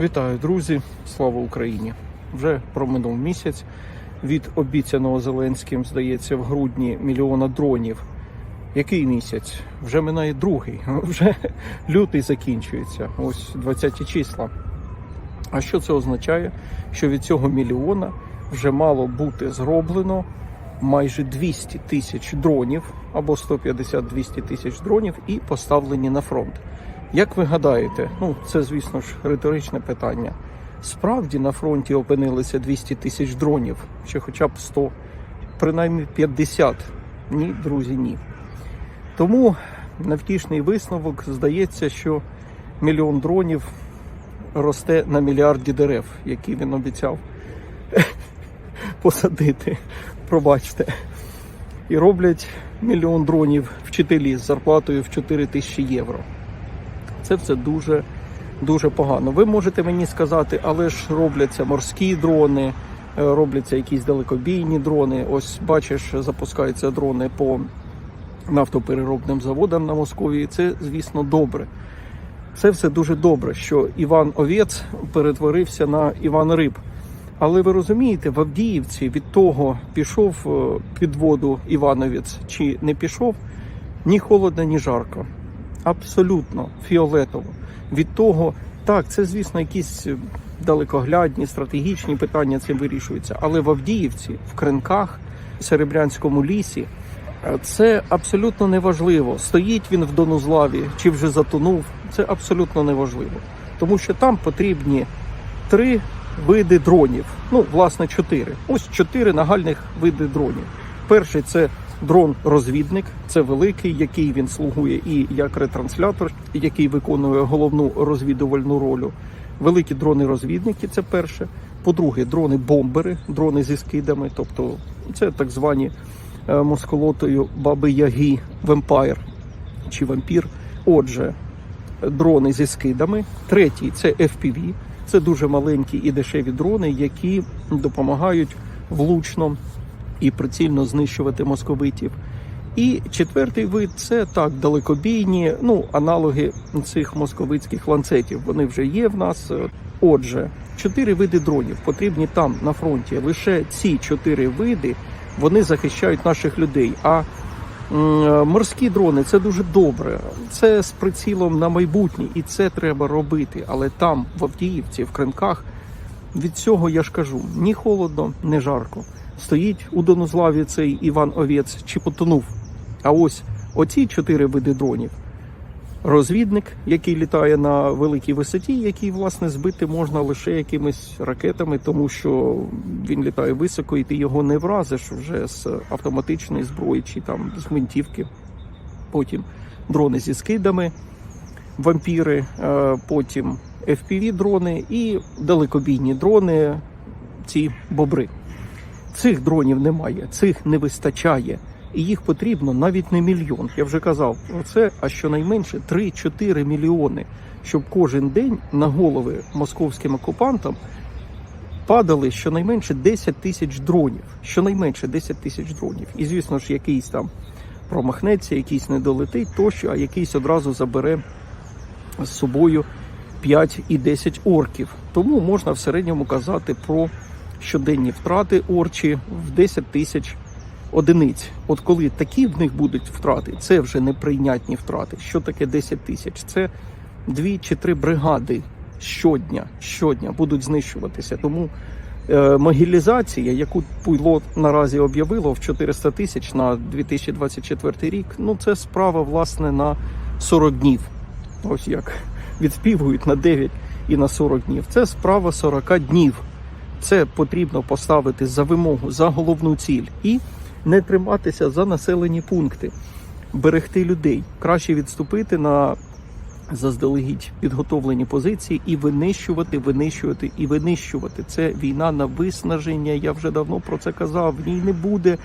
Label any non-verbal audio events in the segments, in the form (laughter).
Вітаю, друзі! Слава Україні! Вже проминув місяць від обіцяного Зеленським, здається, в грудні мільйона дронів. Який місяць? Вже минає другий, (laughs) вже лютий закінчується. Ось 20 числа. А що це означає? Що від цього мільйона вже мало бути зроблено майже 200 тисяч дронів або 150-200 тисяч дронів і поставлені на фронт. Як ви гадаєте, ну це звісно ж риторичне питання. Справді на фронті опинилися 200 тисяч дронів, чи хоча б 100, принаймні 50. Ні, друзі, ні. Тому невтішний висновок здається, що мільйон дронів росте на мільярді дерев, які він обіцяв (laughs) посадити. Пробачте. І роблять мільйон дронів вчителі з зарплатою в 4 тисячі євро. Це все дуже дуже погано. Ви можете мені сказати, але ж робляться морські дрони, е, робляться якісь далекобійні дрони. Ось бачиш, запускаються дрони по нафтопереробним заводам на Московії. Це, звісно, добре. Це все дуже добре, що Іван Овєц перетворився на Іван Риб. Але ви розумієте, в Авдіївці від того пішов е, під воду Івановець чи не пішов, ні холодно, ні жарко. Абсолютно фіолетово. Від того, так, це, звісно, якісь е, далекоглядні, стратегічні питання цим вирішуються. Але в Авдіївці, в Кринках, в Серебрянському лісі е, це абсолютно неважливо. Стоїть він в Донузлаві чи вже затонув. Це абсолютно неважливо. Тому що там потрібні три види дронів. Ну, власне, чотири. Ось чотири нагальних види дронів. Перший це дрон-розвідник, це великий, який він слугує і як ретранслятор, який виконує головну розвідувальну роль. Великі дрони-розвідники це перше. По-друге, дрони-бомбери, дрони зі скидами, тобто це так звані е, москолотою баби Яги Вемпайр чи вампір. Отже, дрони зі скидами. Третій це FPV. Це дуже маленькі і дешеві дрони, які допомагають влучно і прицільно знищувати московитів. І четвертий вид це так далекобійні, ну аналоги цих московицьких ланцетів. Вони вже є в нас. Отже, чотири види дронів потрібні там на фронті. Лише ці чотири види вони захищають наших людей. А морські дрони це дуже добре. Це з прицілом на майбутнє, і це треба робити. Але там, в Авдіївці, в Кринках, від цього я ж кажу: ні холодно, ні жарко. Стоїть у Донузлаві цей Іван Овєц чи потонув. А ось оці чотири види дронів. Розвідник, який літає на великій висоті, який, власне, збити можна лише якимись ракетами, тому що він літає високо, і ти його не вразиш вже з автоматичної зброї чи там з гвинтівки. Потім дрони зі скидами, вампіри, е, потім FPV-дрони і далекобійні дрони, ці бобри. Цих дронів немає, цих не вистачає. І їх потрібно навіть не мільйон. Я вже казав про це, а щонайменше 3-4 мільйони, щоб кожен день на голови московським окупантам падали щонайменше 10 тисяч дронів. Щонайменше 10 тисяч дронів. І звісно ж, якийсь там промахнеться, якийсь не долетить тощо, а якийсь одразу забере з собою 5 і 10 орків. Тому можна в середньому казати про щоденні втрати орчі в 10 тисяч одиниць. От коли такі в них будуть втрати, це вже неприйнятні втрати. Що таке 10 тисяч? Це дві чи три бригади щодня, щодня будуть знищуватися. Тому е, могілізація, яку Пуйло наразі об'явило в 400 тисяч на 2024 рік, ну це справа власне на 40 днів. Ось як відспівують на 9 і на 40 днів. Це справа 40 днів. Це потрібно поставити за вимогу, за головну ціль і не триматися за населені пункти, берегти людей. Краще відступити на заздалегідь підготовлені позиції і винищувати, винищувати і винищувати. Це війна на виснаження. Я вже давно про це казав. В ній не буде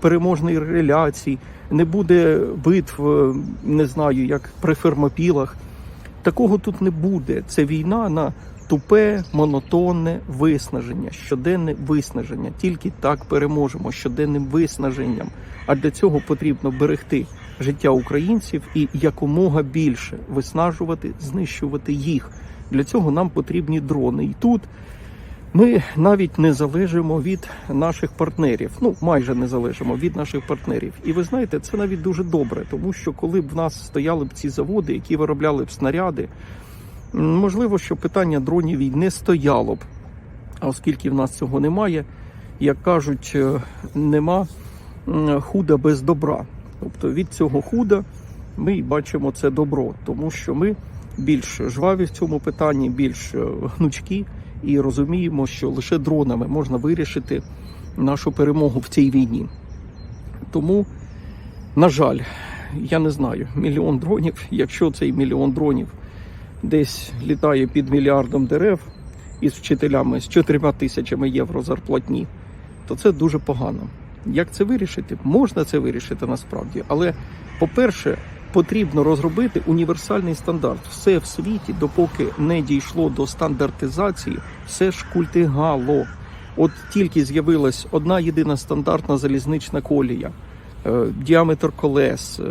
переможної реляції, не буде битв, е, не знаю, як при фермопілах. Такого тут не буде. Це війна на тупе, монотонне виснаження, щоденне виснаження. Тільки так переможемо щоденним виснаженням. А для цього потрібно берегти життя українців і якомога більше виснажувати, знищувати їх. Для цього нам потрібні дрони. І тут ми навіть не залежимо від наших партнерів. Ну, майже не залежимо від наших партнерів. І ви знаєте, це навіть дуже добре, тому що коли б в нас стояли б ці заводи, які виробляли б снаряди, можливо, що питання дронів і не стояло б. А оскільки в нас цього немає, як кажуть, е, нема худа без добра. Тобто від цього худа ми й бачимо це добро, тому що ми більш жваві в цьому питанні, більш е, гнучкі і розуміємо, що лише дронами можна вирішити нашу перемогу в цій війні. Тому, на жаль, я не знаю, мільйон дронів, (laughs) якщо цей мільйон дронів десь літає під мільярдом дерев із вчителями з 4 тисячами євро зарплатні, то це дуже погано. Як це вирішити? Можна це вирішити насправді, але по-перше, потрібно розробити універсальний стандарт. Все в світі, допоки не дійшло до стандартизації, все ж культигало. От тільки з'явилась одна єдина стандартна залізнична колія, діаметр колес, е,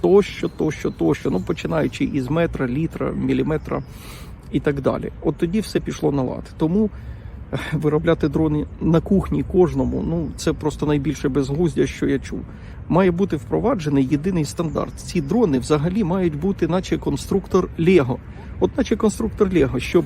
тощо, тощо, тощо. Ну починаючи із метра, літра, міліметра і так далі. От тоді все пішло на лад. Тому е, виробляти дрони на кухні кожному, ну це просто найбільше безглуздя, що я чув. Має бути впроваджений єдиний стандарт. Ці дрони взагалі мають бути, наче конструктор Лего. От, наче конструктор Лего, щоб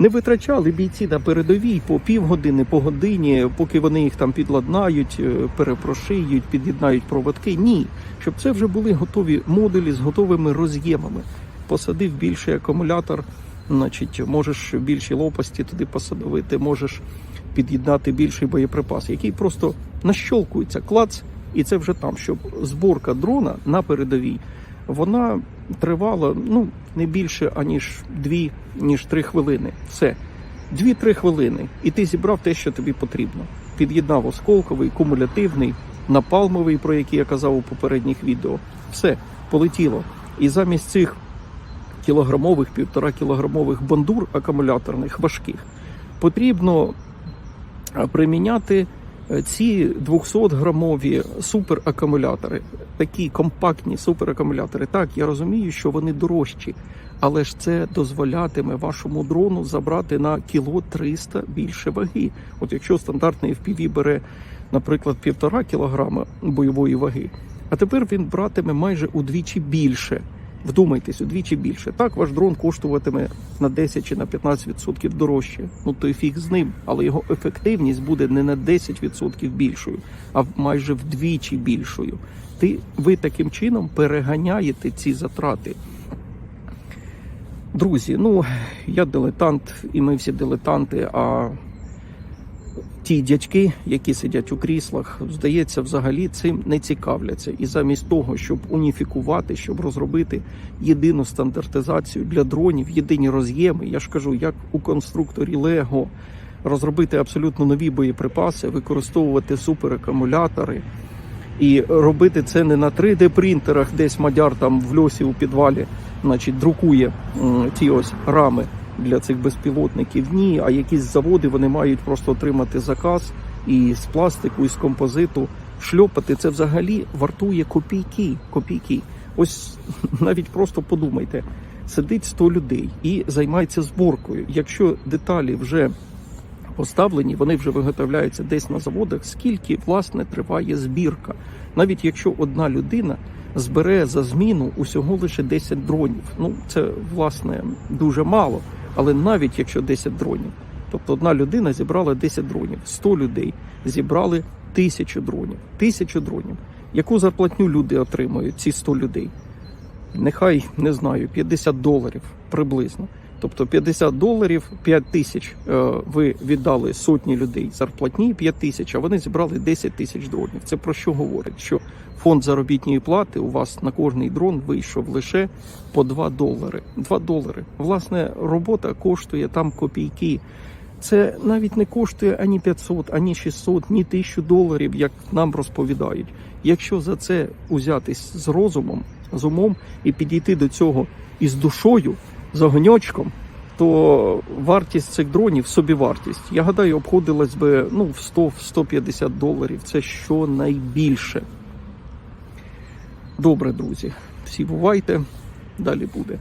не витрачали бійці на передовій по півгодини, по годині, поки вони їх там підладнають, е, перепрошиють, під'єднають проводки. Ні, щоб це вже були готові модулі з готовими роз'ємами. Посадив більший акумулятор, значить, можеш більші лопасті туди посадовити, можеш під'єднати більший боєприпас, який просто нащолкується, клац, і це вже там, щоб зборка дрона на передовій. Вона тривала ну не більше аніж дві, ніж три хвилини. Все. Дві-три хвилини, і ти зібрав те, що тобі потрібно. Під'єднав осколковий, кумулятивний, напалмовий, про який я казав у попередніх відео. Все полетіло. І замість цих кілограмових, півтора кілограмових бандур акумуляторних важких потрібно приміняти ці 200-грамові суперакумулятори, такі компактні суперакумулятори. Так, я розумію, що вони дорожчі, але ж це дозволятиме вашому дрону забрати на кіло 300 більше ваги. От якщо стандартний FPV бере, наприклад, півтора кілограма бойової ваги, а тепер він братиме майже удвічі більше. Вдумайтесь, удвічі більше. Так, ваш дрон коштуватиме на 10 чи на 15% дорожче. Ну то й фіг з ним, але його ефективність буде не на 10% більшою, а майже вдвічі більшою. Ти ви таким чином переганяєте ці затрати. Друзі, ну я дилетант, і ми всі дилетанти. А ті дядьки, які сидять у кріслах, здається, взагалі цим не цікавляться. І замість того, щоб уніфікувати, щоб розробити єдину стандартизацію для дронів, єдині роз'єми, я ж кажу, як у конструкторі Лего, розробити абсолютно нові боєприпаси, використовувати суперакумулятори. І робити це не на 3D принтерах, десь мадяр там в льосі у підвалі, значить, друкує ті ось рами для цих безпілотників. Ні, а якісь заводи вони мають просто отримати заказ і з пластику, і з композиту шльопати. Це взагалі вартує копійки. Копійки. Ось (laughs) навіть просто подумайте, сидить 100 людей і займається зборкою. Якщо деталі вже поставлені, вони вже виготовляються десь на заводах. Скільки власне триває збірка? Навіть якщо одна людина збере за зміну усього лише 10 дронів. Ну це власне дуже мало. Але навіть якщо 10 дронів, тобто одна людина зібрала 10 дронів, 100 людей зібрали тисячу дронів. Тисячу дронів. Яку зарплатню люди отримують, ці 100 людей? Нехай не знаю, 50 доларів приблизно. Тобто 50 доларів, 5 тисяч е, ви віддали сотні людей зарплатні, 5 тисяч, а вони зібрали 10 тисяч дронів. Це про що говорить? Що фонд заробітної плати у вас на кожний дрон вийшов лише по 2 долари. 2 долари. Власне, робота коштує там копійки. Це навіть не коштує ані 500, ані 600, ні 1000 доларів, як нам розповідають. Якщо за це узятись з розумом, з умом і підійти до цього із душою, з огоньочком, то вартість цих дронів, собівартість, я гадаю, обходилась би ну, в 100-150 доларів. Це що найбільше. Добре, друзі. Всі бувайте, далі буде.